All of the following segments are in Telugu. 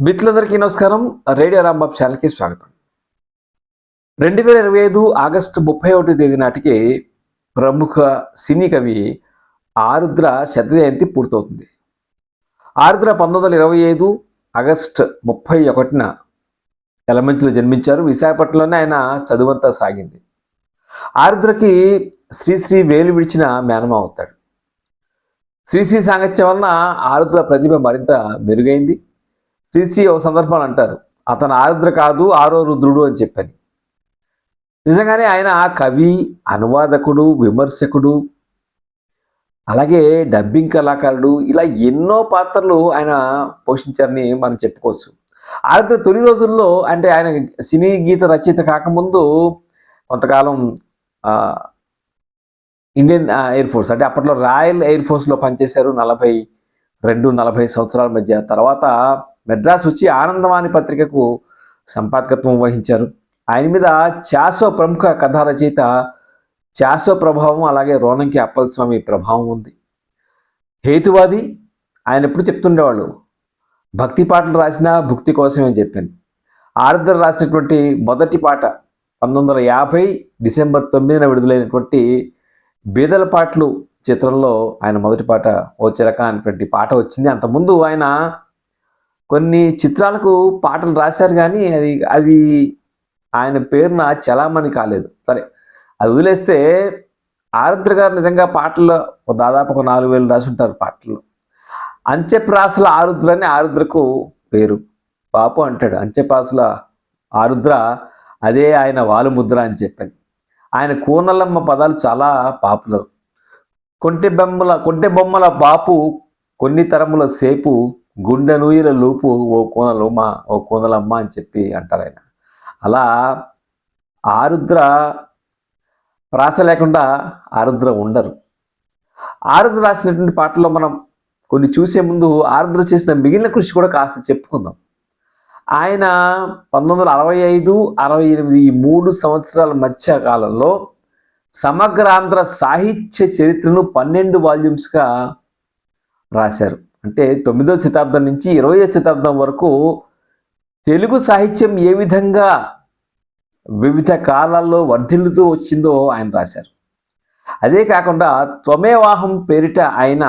మిత్రులందరికీ నమస్కారం. రేడియో రాంబాబ్ ఛానల్కి స్వాగతం. రెండు వేల ఇరవై ఐదు ఆగస్టు ముప్పై ఒకటి తేదీ నాటికి ప్రముఖ సినీ కవి ఆరుద్ర శత జయంతి పూర్తవుతుంది. ఆరుద్ర పంతొమ్మిది వందల ఇరవై ఐదు ఆగస్టు ముప్పై ఒకటిన ఎలమంచిలో జన్మించారు. విశాఖపట్నంలోనే ఆయన చదువంతా సాగింది. ఆరుద్రకి శ్రీశ్రీ వేలు విడిచిన మేనమా అవుతాడు. శ్రీశ్రీ సాంగత్యం వలన ఆరుద్ర ప్రతిభ మరింత మెరుగైంది. శ్రీశ్రీ ఓ సందర్భాలు అంటారు. అతను ఆరుద్ర కాదు ఆరో రుద్రుడు అని చెప్పని. నిజంగానే ఆయన కవి అనువాదకుడు విమర్శకుడు అలాగే డబ్బింగ్ కళాకారుడు ఇలా ఎన్నో పాత్రలు ఆయన పోషించారని మనం చెప్పుకోవచ్చు. ఆరుద్ర తొలి రోజుల్లో అంటే ఆయన సినీ గీత రచయిత కాకముందు కొంతకాలం ఇండియన్ ఎయిర్ ఫోర్స్ అంటే అప్పట్లో రాయల్ ఎయిర్ ఫోర్స్లో పనిచేశారు నలభై రెండు నలభై సంవత్సరాల మధ్య. తర్వాత మెడ్రాస్ వచ్చి ఆనందవాణి పత్రికకు సంపాదకత్వం వహించారు. ఆయన మీద చాసో ప్రముఖ కథా రచయిత చాసో ప్రభావం అలాగే రోనంకి అప్పలస్వామి ప్రభావం ఉంది. హేతువాది ఆయన ఎప్పుడు చెప్తుండేవాళ్ళు భక్తి పాటలు రాసిన భుక్తి కోసమే అని చెప్పాను. ఆరుద్ర రాసినటువంటి మొదటి పాట పంతొమ్మిది వందల యాభై డిసెంబర్ తొమ్మిదిన విడుదలైనటువంటి బీదల పాటలు చిత్రంలో ఆయన మొదటి పాట ఓ చిరక అనేటువంటి పాట వచ్చింది. అంతకుముందు ఆయన కొన్ని చిత్రాలకు పాటలు రాశారు కానీ అది అవి ఆయన పేరున చలామణి కాలేదు. సరే అది వదిలేస్తే ఆరుద్ర గారు నిజంగా పాటల్లో ఒక దాదాపు ఒక నాలుగు వేలు రాసి ఉంటారు పాటలు అంచెప్రాసుల ఆరుద్ర అని ఆరుద్రకు పేరు. బాపు అంటాడు అంచెప్రాసల ఆరుద్ర అదే ఆయన వాలుముద్ర అని చెప్పాను. ఆయన కూనలమ్మ పదాలు చాలా పాపులర్. కొంటె బొమ్మల కొంటె బొమ్మల బాపు కొన్ని తరముల సేపు గుండె నూయిల లోపు ఓ మా ఓ కోనలమ్మ అని చెప్పి అంటారు ఆయన అలా ఆరుద్ర ప్రాస లేకుండా ఆరుద్ర ఉండరు. ఆరుద్ర రాసినటువంటి పాటల్లో మనం కొన్ని చూసే ముందు ఆరుద్ర చేసిన మిగిలిన కృషి కూడా కాస్త చెప్పుకుందాం. ఆయన పంతొమ్మిది వందల అరవై ఐదు అరవై ఎనిమిది ఈ మూడు సంవత్సరాల మధ్య కాలంలో సమగ్రాంధ్ర సాహిత్య చరిత్రను పన్నెండు వాల్యూమ్స్గా రాశారు. అంటే తొమ్మిదో శతాబ్దం నుంచి ఇరవయో శతాబ్దం వరకు తెలుగు సాహిత్యం ఏ విధంగా వివిధ కాలాల్లో వర్ధిల్లుతూ వచ్చిందో ఆయన రాశారు. అదే కాకుండా త్వమేవాహం పేరిట ఆయన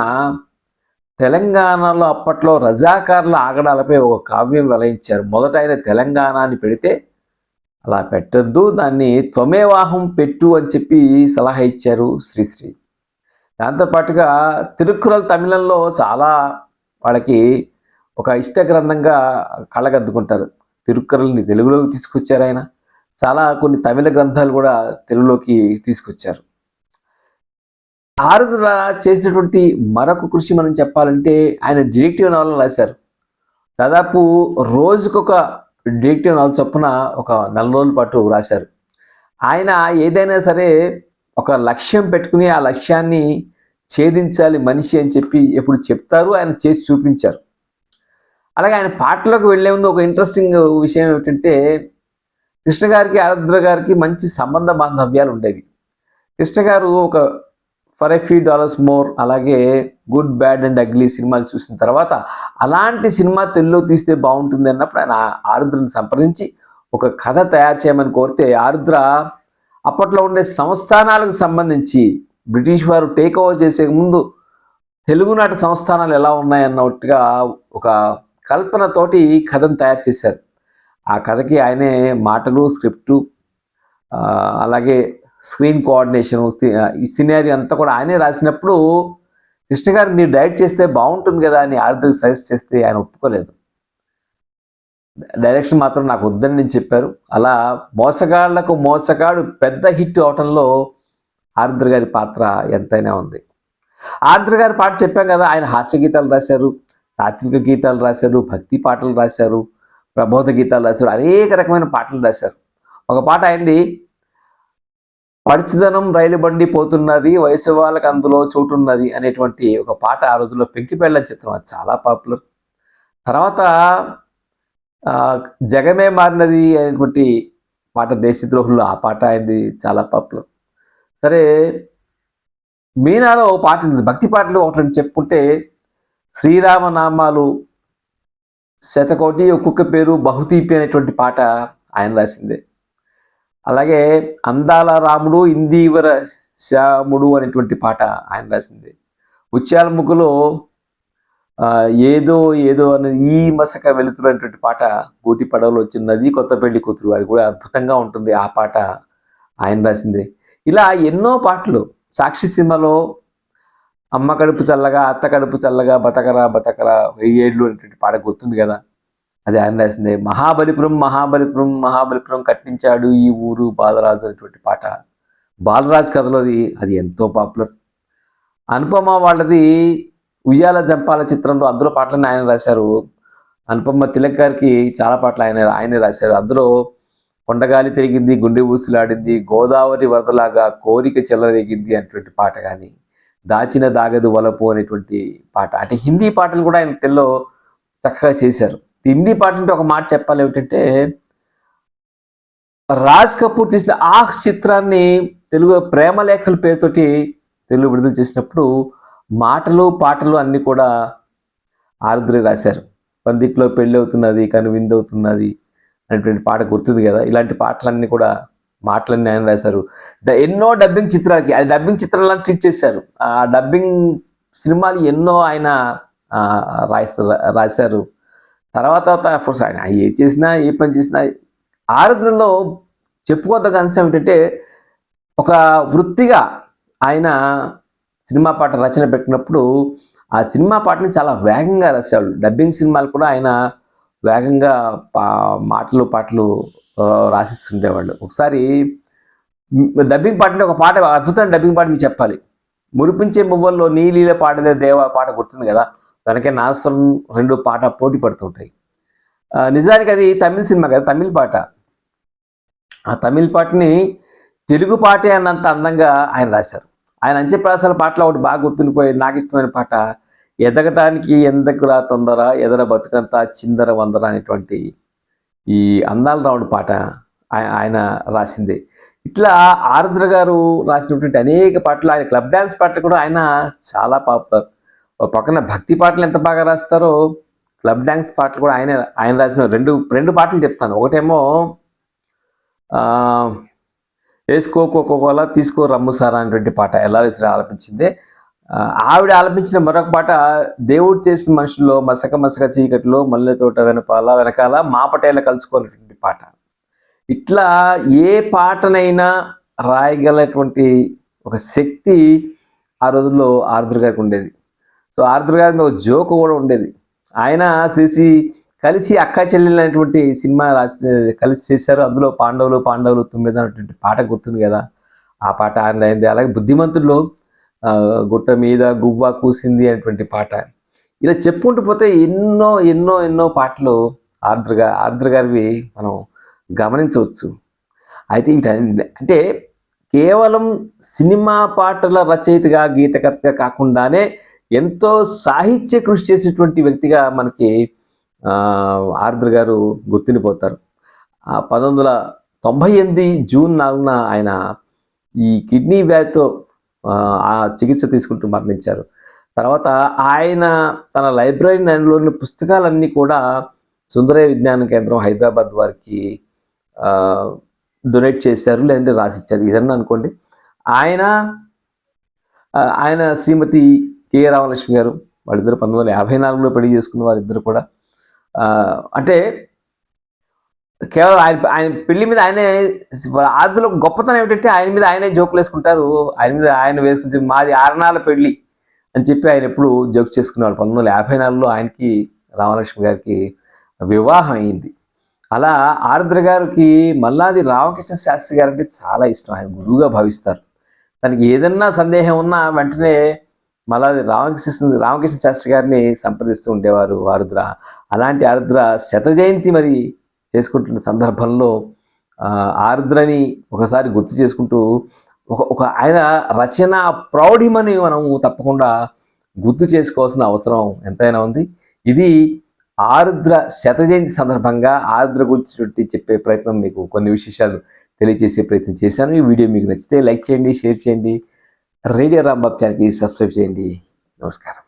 తెలంగాణలో అప్పట్లో రజాకారుల ఆగడాలపై ఒక కావ్యం వెలయించారు. మొదట ఆయన తెలంగాణ అని పెడితే అలా పెట్టొద్దు దాన్ని త్వమేవాహం పెట్టు అని చెప్పి సలహా ఇచ్చారు శ్రీశ్రీ. దాంతోపాటుగా తిరుక్కురల్ తమిళంలో చాలా వాళ్ళకి ఒక ఇష్ట గ్రంథంగా కళ్ళగద్దుకుంటారు తిరుక్కురల్ని తెలుగులోకి తీసుకొచ్చారు ఆయన. చాలా కొన్ని తమిళ గ్రంథాలు కూడా తెలుగులోకి తీసుకొచ్చారు. ఆరుద్ర చేసినటువంటి మరొక కృషి మనం చెప్పాలంటే ఆయన డిటెక్టివ్ నవలను రాశారు. దాదాపు రోజుకొక డిటెక్టివ్ నవల చొప్పున ఒక నెల రోజుల పాటు రాశారు. ఆయన ఏదైనా సరే ఒక లక్ష్యం పెట్టుకుని ఆ లక్ష్యాన్ని ఛేదించాలి మనిషి అని చెప్పి ఎప్పుడు చెప్తారు ఆయన చేసి చూపించారు. అలాగే ఆయన పాటలోకి వెళ్ళే ముందు ఒక ఇంట్రెస్టింగ్ విషయం ఏమిటంటే కృష్ణ గారికి ఆరుద్ర గారికి మంచి సంబంధ బాంధవ్యాలు ఉండేవి. కృష్ణ గారు ఒక for a few dollars more అలాగే గుడ్ బ్యాడ్ అండ్ అగ్లీ సినిమాలు చూసిన తర్వాత అలాంటి సినిమా తెలుగులో తీస్తే బాగుంటుంది అన్నప్పుడు ఆయన ఆరుద్రని సంప్రదించి ఒక కథ తయారు చేయమని కోరితే ఆరుద్ర అప్పట్లో ఉండే సంస్థానాలకు సంబంధించి బ్రిటిష్ వారు టేక్ ఓవర్ చేసే ముందు తెలుగునాటి సంస్థానాలు ఎలా ఉన్నాయన్నట్టుగా ఒక కల్పనతోటి కథను తయారు చేశారు. ఆ కథకి ఆయనే మాటలు స్క్రిప్టు అలాగే స్క్రీన్ కోఆర్డినేషన్ ఈ సినారీ అంతా కూడా ఆయనే రాసినప్పుడు కృష్ణ గారు మీరు డైరెక్ట్ చేస్తే బాగుంటుంది కదా అని ఆర్థిక సజెస్ట్ చేస్తే ఆయన ఒప్పుకోలేదు. డైరెక్షన్ మాత్రం నాకు వద్దని నేను చెప్పారు. అలా మోసగాళ్ళకు మోసగాడు పెద్ద హిట్ అవటంలో ఆర్ద్ర గారి పాత్ర ఎంతైనా ఉంది. ఆర్ద్ర గారి పాట చెప్పాం కదా ఆయన హాస్య గీతాలు రాశారు తాత్విక గీతాలు రాశారు భక్తి పాటలు రాశారు ప్రబోధ గీతాలు రాశారు అనేక రకమైన పాటలు రాశారు. ఒక పాట అయింది పడుచుదనం రైలు బండి పోతున్నది వయసు వాళ్ళకి అందులో చోటున్నది అనేటువంటి ఒక పాట ఆ రోజుల్లో పెంకిపెళ్ళ చిత్రం. అది చాలా పాపులర్. తర్వాత జగమే మారినది అనేటువంటి పాట దేశద్రోహుల్లో ఆ పాట అయింది చాలా పాపులర్. సరే మీనాలో ఒక పాట భక్తి పాటలు ఒకటి రెండు చెప్పుకుంటే శ్రీరామ నామాలు శతకోటి ఒక్కొక్క పేరు బహుతీపి అనేటువంటి పాట ఆయన రాసిందే. అలాగే అందాల రాముడు ఇందీవర శ్యాముడు అనేటువంటి పాట ఆయన రాసింది. ఉచ్చాల ముగ్గులో ఏదో ఏదో అని ఈ మసక వెలుతురు అనేటువంటి పాట గూటి పడవలో వచ్చినది కొత్త పెళ్ళి కూతురు అది కూడా అద్భుతంగా ఉంటుంది. ఆ పాట ఆయన రాసింది. ఇలా ఎన్నో పాటలు. సాక్షి సినిమాలో అమ్మ కడుపు చల్లగా అత్త కడుపు చల్లగా బతకరా బతకరా వెయ్యేళ్ళు అనేటువంటి పాట గుర్తుంది కదా? అది ఆయన రాసింది మహాబలిపురం మహాబలిపురం మహాబలిపురం కట్టించాడు ఈ ఊరు బాలరాజు అనేటువంటి పాట. బాలరాజు కథలోది అది ఎంతో పాపులర్. అనుపమ వాళ్ళది ఉయ్యాల జంపాల చిత్రంలో అందులో పాటలను ఆయన రాశారు. అనుపమ తిలక్ గారికి చాలా పాటలు ఆయన ఆయనే రాశారు. అందులో కొండగాలి తిరిగింది గుండె ఊసులాడింది గోదావరి వరదలాగా కోరిక చెలరేగింది అనేటువంటి పాట కానీ దాచిన దాగదు వలపు అనేటువంటి పాట. అంటే హిందీ పాటలు కూడా ఆయన తెల్లో చక్కగా చేశారు. హిందీ పాట అంటే ఒక మాట చెప్పాలి ఏమిటంటే రాజ్ కపూర్ తీసిన ఆ చిత్రాన్ని తెలుగు ప్రేమలేఖల పేరుతోటి తెలుగు విడుదల చేసినప్పుడు మాటలు పాటలు అన్నీ కూడా ఆరుద్రి రాశారు. పందిట్లో పెళ్ళి అవుతున్నది కను విందవుతున్నది అనేటువంటి పాట గుర్తుంది కదా? ఇలాంటి పాటలన్నీ కూడా మాటలన్నీ ఆయన రాశారు. డ- ఎన్నో డబ్బింగ్ చిత్రాలకి అది డబ్బింగ్ చిత్రాలను ట్రీట్ చేశారు. ఆ డబ్బింగ్ సినిమాలు ఎన్నో ఆయన రాశారు. తర్వాత తర్వాత అఫ్కోర్స్ ఆయన ఏ చేసినా ఏ పని చేసినా ఆరుద్రలో చెప్పుకోదగ్గ అంశం ఏంటంటే ఒక వృత్తిగా ఆయన సినిమా పాట రచన పెట్టినప్పుడు ఆ సినిమా పాటని చాలా వేగంగా రాశాడు డబ్బింగ్ సినిమాలు కూడా ఆయన వేగంగా పా మాటలు పాటలు రాసిస్తుండేవాళ్ళు. ఒకసారి డబ్బింగ్ పాట అంటే ఒక పాట అద్భుతమైన డబ్బింగ్ పాట మీకు చెప్పాలి. మురిపించే మువ్వల్లో నీలీల పాటదే దేవ పాట గుర్తుంది కదా? దానికే నాసం రెండు పాట పోటీ పడుతుంటాయి. నిజానికి అది తమిళ సినిమా కదా? తమిళ పాట. ఆ తమిళ పాటని తెలుగు పాటే అన్నంత అందంగా ఆయన రాశారు. ఆయన అంత్యప్రాసాల పాటలో ఒకటి బాగా గుర్తుండిపోయేది నాకు ఇష్టమైన పాట ఎదగటానికి ఎందకురా తొందర ఎదర బతుకంతా చిందర వందర అనేటువంటి ఈ అందాల రావుడు పాట ఆయ- ఆయన రాసింది. ఇట్లా ఆరుద్ర గారు రాసినటువంటి అనేక పాటలు ఆయన క్లబ్ డ్యాన్స్ పాటలు కూడా ఆయన చాలా పాపులర్. ఒక పక్కన భక్తి పాటలు ఎంత బాగా రాస్తారో క్లబ్ డ్యాన్స్ పాటలు కూడా ఆయన ఆయన రాసిన రెండు రెండు పాటలు చెప్తాను. ఒకటేమో వేసుకోకోకోలా తీసుకో రమ్ము సారా అనేటువంటి పాట ఎల్ఆర్ఎస్ ఆలపించింది ఆవిడ ఆలపించిన మరొక పాట దేవుడు చేసిన మనుషుల్లో మసక మసక చీకటిలో మల్లె తోట వెనపాల వెనకాల మా పటేల కలుసుకోవాలటువంటి పాట. ఇట్లా ఏ పాటనైనా రాయగలటువంటి ఒక శక్తి ఆ రోజుల్లో ఆర్ద్ర గారికి ఉండేది. సో ఆర్ద్ర గారి ఒక జోక్ కూడా ఉండేది. ఆయన శ్రీశ్రీ కలిసి అక్క చెల్లెలు అనేటువంటి సినిమా రాసి కలిసి చేశారు. అందులో పాండవులు పాండవులు తొమ్మిది అనేటువంటి పాట గుర్తుంది కదా. ఆ పాట ఆయన అయింది అలాగే బుద్ధిమంతుల్లో గుట్ట మీద గువ్వా కూసింది అనేటువంటి పాట. ఇలా చెప్పుకుంటూ పోతే ఎన్నో ఎన్నో ఎన్నో పాటలు ఆర్ద్రగా ఆర్ద్ర గారివి మనం గమనించవచ్చు. అయితే అంటే కేవలం సినిమా పాటల రచయితగా గీతకర్తగా కాకుండానే ఎంతో సాహిత్య కృషి చేసినటువంటి వ్యక్తిగా మనకి ఆర్ద్ర గారు గుర్తుండిపోతారు. పంతొమ్మిది వందల తొంభై ఎనిమిది జూన్ నాలుగున ఆయన ఈ కిడ్నీ వ్యాధితో ఆ, చికిత్స తీసుకుంటూ మరణించారు. తర్వాత ఆయన తన లైబ్రరీలోని పుస్తకాలన్నీ కూడా సుందరయ్య విజ్ఞాన కేంద్రం హైదరాబాద్ వారికి డొనేట్ చేశారు లేదంటే రాసిచ్చారు. ఇదన్నా అనుకోండి. ఆయన ఆయన శ్రీమతి కె. రామలక్ష్మి గారు వాళ్ళిద్దరు పంతొమ్మిది వందల యాభై నాలుగులో పెళ్ళి చేసుకున్న వారిద్దరు కూడా అంటే కేవలం ఆయన ఆయన పెళ్ళి మీద ఆయనే అందులో గొప్పతనం ఏమిటంటే ఆయన మీద ఆయనే జోకులు వేసుకుంటారు. ఆయన మీద ఆయన వేసుకుంటే మాది ఆరణాల పెళ్ళి అని చెప్పి ఆయన ఎప్పుడు జోక్ చేసుకునేవాడు. పంతొమ్మిది వందల యాభై నాలుగులో ఆయనకి రామలక్ష్మి గారికి వివాహం అయింది. అలా ఆరుద్ర గారికి మల్లాది రామకృష్ణ శాస్త్రి గారు అంటే చాలా ఇష్టం. ఆయన గురువుగా భావిస్తారు. తనకి ఏదన్నా సందేహం ఉన్నా వెంటనే మల్లాది రామకృష్ణ రామకృష్ణ శాస్త్రి గారిని సంప్రదిస్తూ ఉండేవారు ఆరుద్ర. అలాంటి ఆరుద్ర శత జయంతి మరి చేసుకుంటున్న సందర్భంలో ఆర్ద్రని ఆరుద్రని ఒకసారి గుర్తు చేసుకుంటూ ఒక ఒక ఆయన రచన ప్రౌఢిమని మనము తప్పకుండా గుర్తు చేసుకోవాల్సిన అవసరం ఎంతైనా ఉంది. ఇది ఆరుద్ర శత జయంతి సందర్భంగా ఆరుద్ర గురించి చెప్పే ప్రయత్నం మీకు కొన్ని విశేషాలు తెలియజేసే ప్రయత్నం చేశాను. ఈ వీడియో మీకు నచ్చితే లైక్ చేయండి షేర్ చేయండి. రేడియో రాంబాబు ఛానల్కి సబ్స్క్రైబ్ చేయండి. నమస్కారం.